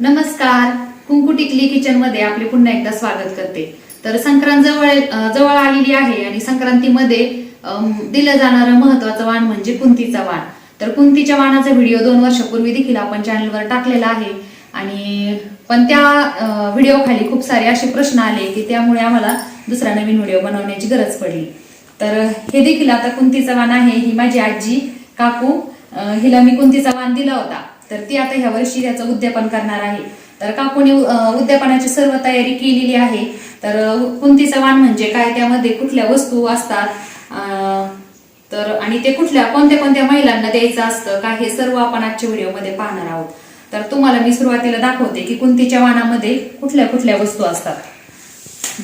नमस्कार. कुंकू टिकली किचनमध्ये आपले पुन्हा एकदा स्वागत करते. तर संक्रांत जवळ जवळ आलेली आहे आणि संक्रांतीमध्ये दिलं जाणारं महत्वाचं वाण म्हणजे कुंतीचा वाण. तर कुंतीच्या वाणाचा व्हिडिओ दोन वर्षापूर्वी देखील आपण चॅनलवर टाकलेला आहे. आणि पण त्या व्हिडिओ खाली खूप सारे असे प्रश्न आले की त्यामुळे आम्हाला दुसरा नवीन व्हिडिओ बनवण्याची गरज पडली. तर हे देखील आता कुंतीचा वाण आहे. ही माझी आजी काकू हिला मी कुंतीचा वाण दिला होता. तर ती आता ह्या वर्षी त्याचं उद्यापन करणार आहे. तर काकूने उद्यापनाची सर्व तयारी केलेली आहे? तर कुंतीचं वाण म्हणजे काय? त्यामध्ये कुठल्या वस्तू असतात? तर आणि ते कुठल्या कोणत्या कोणत्या महिलांना द्यायचं असतं? काय हे सर्व आपण आजच्या व्हिडिओमध्ये पाहणार आहोत. तर तुम्हाला मी सुरुवातीला दाखवते की कुंतीच्या वाणामध्ये कुठल्या कुठल्या वस्तू असतात.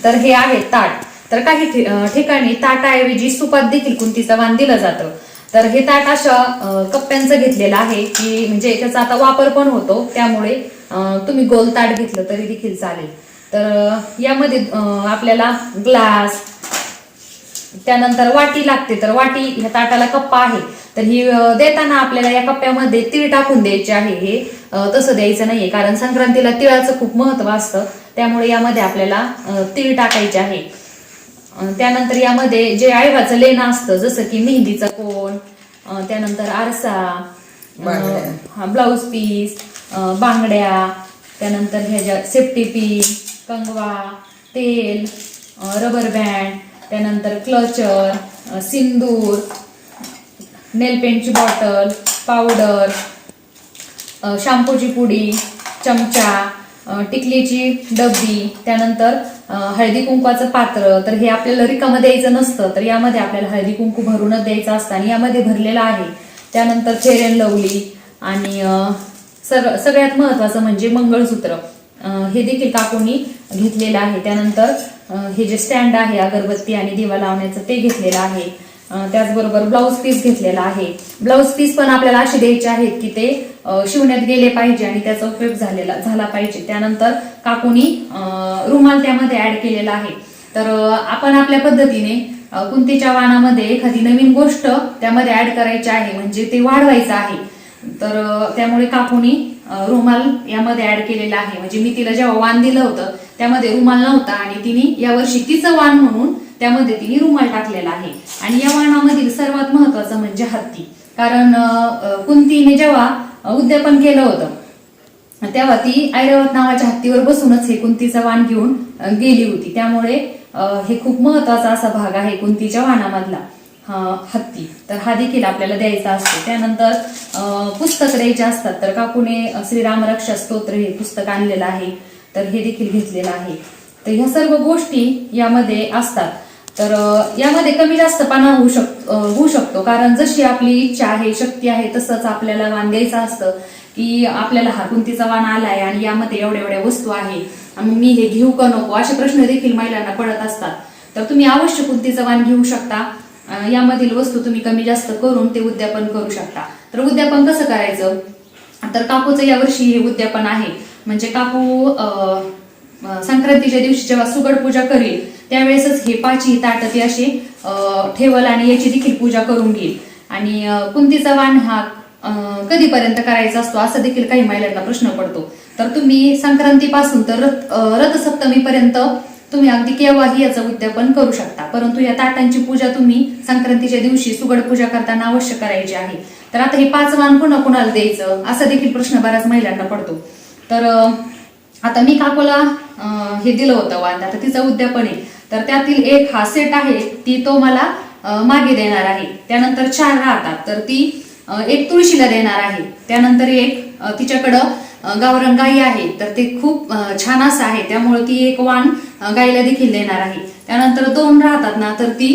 तर हे आहे ताट. तर काही ठिकाणी ताटाऐवजी सुपात देखील कुंतीचं वाण दिलं जातं. तर हे ताट अशा कप्प्यांचं घेतलेलं आहे की म्हणजे त्याचा आता वापर पण होतो त्यामुळे तुम्ही गोल ताट घेतलं तरी देखील चालेल. तर यामध्ये आपल्याला ग्लास त्यानंतर वाटी लागते तर वाटी ह्या ताटाला कप्पा आहे. तर ही देताना आपल्याला या कप्प्यामध्ये तीळ टाकून द्यायचे आहे हे तसं द्यायचं नाहीये कारण संक्रांतीला तिळाचं खूप महत्त्व असतं. त्यामुळे यामध्ये आपल्याला तीळ टाकायचे आहे. त्यानंतर यामध्ये जे आळवाचं लेणं असतं जसं की मेहंदीचा कोण त्यानंतर आरसा हा ब्लाऊज पीस बांगड्या त्यानंतर ह्याच्या सेफ्टी पिन कंगवा तेल रबर बँड त्यानंतर क्लचर सिंदूर नेल पेंटची बॉटल पावडर शॅम्पूची पुडी चमचा टिकलीची डब्बी त्यानंतर हळदी कुंकवाचं पात्र तर हे आपल्याला रिकामं द्यायचं नसतं तर यामध्ये आपल्याला हळदी कुंकू भरूनच द्यायचं असतं आणि यामध्ये भरलेलं आहे. त्यानंतर फेरेन लवली आणि अ, सर सगळ्यात महत्वाचं म्हणजे मंगळसूत्र. हे देखील काकूंनी घेतलेलं आहे? त्यानंतर हे जे स्टँड आहे अगरबत्ती आणि दिवा लावण्याचं ते घेतलेलं आहे. त्याचबरोबर ब्लाऊज पीस घेतलेला आहे. ब्लाऊज पीस पण आपल्याला असे द्यायचे आहेत की ते शिवण्यात गेले पाहिजे आणि त्याचा उपयोग झालेला झाला पाहिजे. त्यानंतर काकूनी रुमाल त्यामध्ये ऍड केलेला आहे. तर आपण आपल्या पद्धतीने कुंतीच्या वाणामध्ये एखादी नवीन गोष्ट त्यामध्ये ऍड करायची आहे म्हणजे ते वाढवायचं आहे. तर त्यामुळे काकूनी रुमाल यामध्ये ऍड केलेला आहे. म्हणजे मी तिला जेव्हा वाण दिलं होतं त्यामध्ये रुमाल नव्हता आणि तिने यावर्षी तिचं वाण म्हणून त्यामध्ये तिने रुमाल टाकलेला आहे. आणि या वाणामधील सर्वात महत्वाचं म्हणजे हत्ती. कारण कुंतीने जेव्हा उद्यापन केलं होतं तेव्हा ती ऐरावत नावाच्या हत्तीवर बसूनच हे कुंतीचा वाण घेऊन गेली होती. त्यामुळे हे खूप महत्त्वाचा असा भाग आहे कुंतीच्या वाणामधला हत्ती. तर हा देखील आपल्याला द्यायचा असतो. त्यानंतर पुस्तक द्यायचे असतात. तर काकूने अ, श्रीराम रक्षा स्तोत्र हे पुस्तक आणलेलं आहे. तर हे देखील घेतलेलं आहे. तर ह्या सर्व गोष्टी यामध्ये असतात. तर यामध्ये कमी जास्त पाना होऊ शक होऊ शकतो. कारण जशी आपली इच्छा आहे शक्ती आहे तसंच आपल्याला वाण द्यायचं असतं की आपल्याला हा कुंतीचा वाण आलाय आणि यामध्ये एवढ्या एवढ्या वस्तू आहे. मी हे घेऊ का नको? असे प्रश्न देखील महिलांना पडत असतात. तर तुम्ही अवश्य कुंतीचं वाण घेऊ शकता. यामधील वस्तू तुम्ही कमी जास्त करून ते उद्यापन करू शकता. तर उद्यापन कसं करायचं? तर काकूचं यावर्षी हे उद्यापन आहे. म्हणजे काकू संक्रांतीच्या दिवशी जेव्हा सुगड पूजा करील त्यावेळेसच हे पाची ताट ती अशी ठेवल आणि याची देखील पूजा करून घेईल. आणि कुंतीचा वाण हा कधीपर्यंत करायचा असतो असं देखील काही महिलांना प्रश्न पडतो. तर तुम्ही संक्रांतीपासून तर रथ- रथसप्तमीपर्यंत तुम्ही अगदी केव्हाही याचं उद्यापन करू शकता. परंतु या ताटांची पूजा तुम्ही संक्रांतीच्या दिवशी सुगड पूजा करताना अवश्य करायची आहे. तर आता हे पाच वाण पुन्हा कुणाला द्यायचं असा देखील प्रश्न बऱ्याच महिलांना पडतो. तर आता मी काकोला हे दिलं होतं वांदा. आता तिचं उद्यापन आहे. तर त्यातील एक हा सेट आहे ती तो मला मागे देणार आहे. त्यानंतर चार राहतात. तर ती एक तुळशीला देणार आहे. त्यानंतर एक तिच्याकडं गावरंग गाई आहे. तर ते खूप छान असं आहे. त्यामुळे ती एक वाण गाईला देखील देणार आहे. त्यानंतर दोन राहतात ना तर ती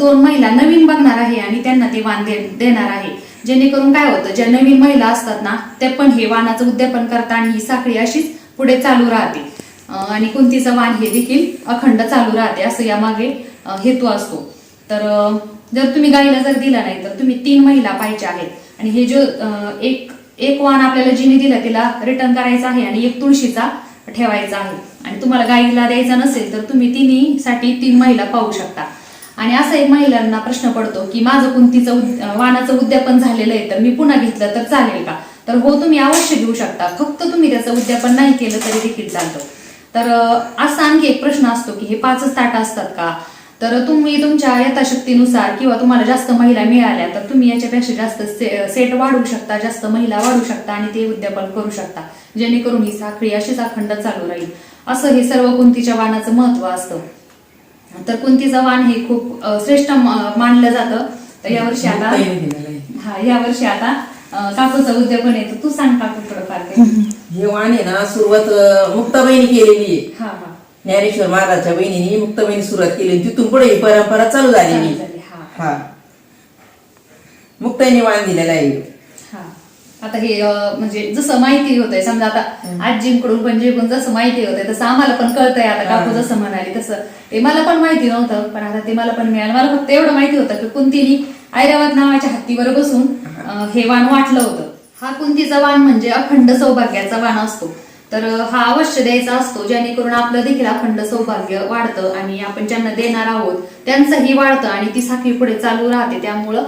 दोन महिला नवीन बघणार आहे आणि त्यांना ते वाण दे- देणार आहे. जेणेकरून काय होतं ज्या नवीन महिला असतात ना ते पण हे वाणाचं उद्यापन करतात आणि ही साखळी अशीच पुढे चालू राहते. आणि कुंतीचं वाण हे देखील अखंड चालू राहते असं यामागे हेतू असतो. तर जर तुम्ही गाईला जर दिला नाही तर तुम्ही तीन महिला पाहिजे आहेत. आणि हे जो एक एक वाण आपल्याला जिने दिलं तिला रिटर्न करायचं आहे आणि एक तुळशीचा ठेवायचा आहे. आणि तुम्हाला गाईला द्यायचा नसेल तर तुम्ही तिन्हीसाठी तीन महिला पाहू शकता. आणि असा एक महिलांना प्रश्न पडतो की माझं कुंतीचं उद- वाणाचं उद्यापन झालेलं आहे तर मी पुन्हा घेतलं तर चालेल का? तर हो तुम्ही अवश्य घेऊ शकता. फक्त तुम्ही त्याचं उद्यापन नाही केलं तरी देखील चालतं. तर असा आणखी एक प्रश्न असतो की हे पाचच ताट असतात का? तर तुम्ही तुमच्या यथाशक्तीनुसार किंवा तुम्हाला जास्त महिला मिळाल्या तर तुम्ही याच्यापेक्षा जास्त से- सेट वाढवू शकता जास्त महिला वाढवू शकता आणि ते उद्यापन करू शकता जेणेकरून ही साखळी अशीच अखंड चालू राहील. असं हे सर्व कुंतीच्या वाणाचं महत्त्व असतं. तर कुंतीचं वाण हे खूप श्रेष्ठ मानलं जातं. तर यावर्षी आता. हा यावर्षी आता काकूचं उद्यापन येतं तू सांग काकू थोडंफार काही. हे वाण आहे ना सुरुवात मुक्ताबाईने केलेली आहे. हा हा. ज्ञानेश्वर महाराजच्या बहिणीने मुक्ताबाईने सुरुवात केली तिथून पुढे ही परंपरा चालू झालेली चालू आहे. झाली, हा. हा. मुक्ताईने वाण दिलेला आहे. हा. आता हे अं, म्हणजे जसं माहिती होतंय समजा आता आजींकडून पण जे पण जसं माहिती होतंय तसं आम्हाला पण कळतंय आता काकू. जसं म्हणाली तसं. ते मला पण माहिती नव्हतं पण आता ते मला पण मिळालं. मला फक्त एवढं माहिती होतं की कुंतीनी ऐरावत नावाच्या हत्तीवर बसून अं, हे वाण वाटलं होतं. हा कुंतीचा वाण म्हणजे अखंड सौभाग्याचा वाण असतो. तर हा अवश्य द्यायचा असतो जेणेकरून आपलं देखील अखंड सौभाग्य वाढतं आणि आपण ज्यांना देणार आहोत त्यांचंही वाढतं आणि ती साखळी पुढे चालू राहते. त्यामुळं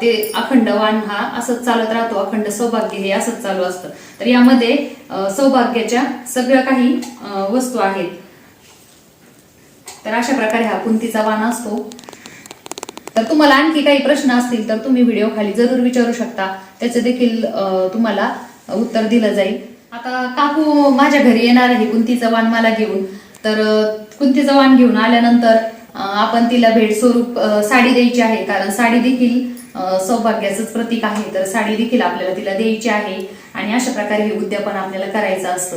ते अखंड वाण हा असंच चालत राहतो. अखंड सौभाग्य हे असंच चालू असतं. तर यामध्ये सौभाग्याच्या सगळ्या काही वस्तू आहेत. तर अशा प्रकारे हा कुंतीचा वाण असतो. तर तुम्हाला आणखी काही प्रश्न असतील तर तुम्ही व्हिडिओ खाली जरूर विचारू शकता. त्याचं देखील तुम्हाला उत्तर दिलं जाईल. आता काकू माझ्या घरी येणार आहे कुंतीचं वाण मला घेऊन. तर अं, वाण घेऊन आल्यानंतर आपण तिला भेट स्वरूप साडी द्यायची आहे. कारण साडी देखील सौभाग्याचंच प्रतीक आहे. तर साडी देखील आपल्याला तिला द्यायची आहे. आणि अशा प्रकारे हे उद्यापन आपल्याला करायचं असतं.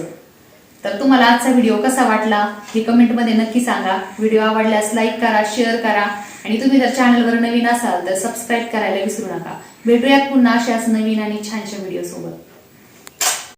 तर तुम्हाला आजचा व्हिडिओ कसा वाटला हे कमेंटमध्ये नक्की सांगा. व्हिडिओ आवडल्यास लाईक करा शेअर करा. आणि तुम्ही जर चॅनलवर नवीन असाल तर सबस्क्राईब करायला विसरू नका. भेटूयात पुन्हा अशाच नवीन आणि छानशा व्हिडिओ सोबत.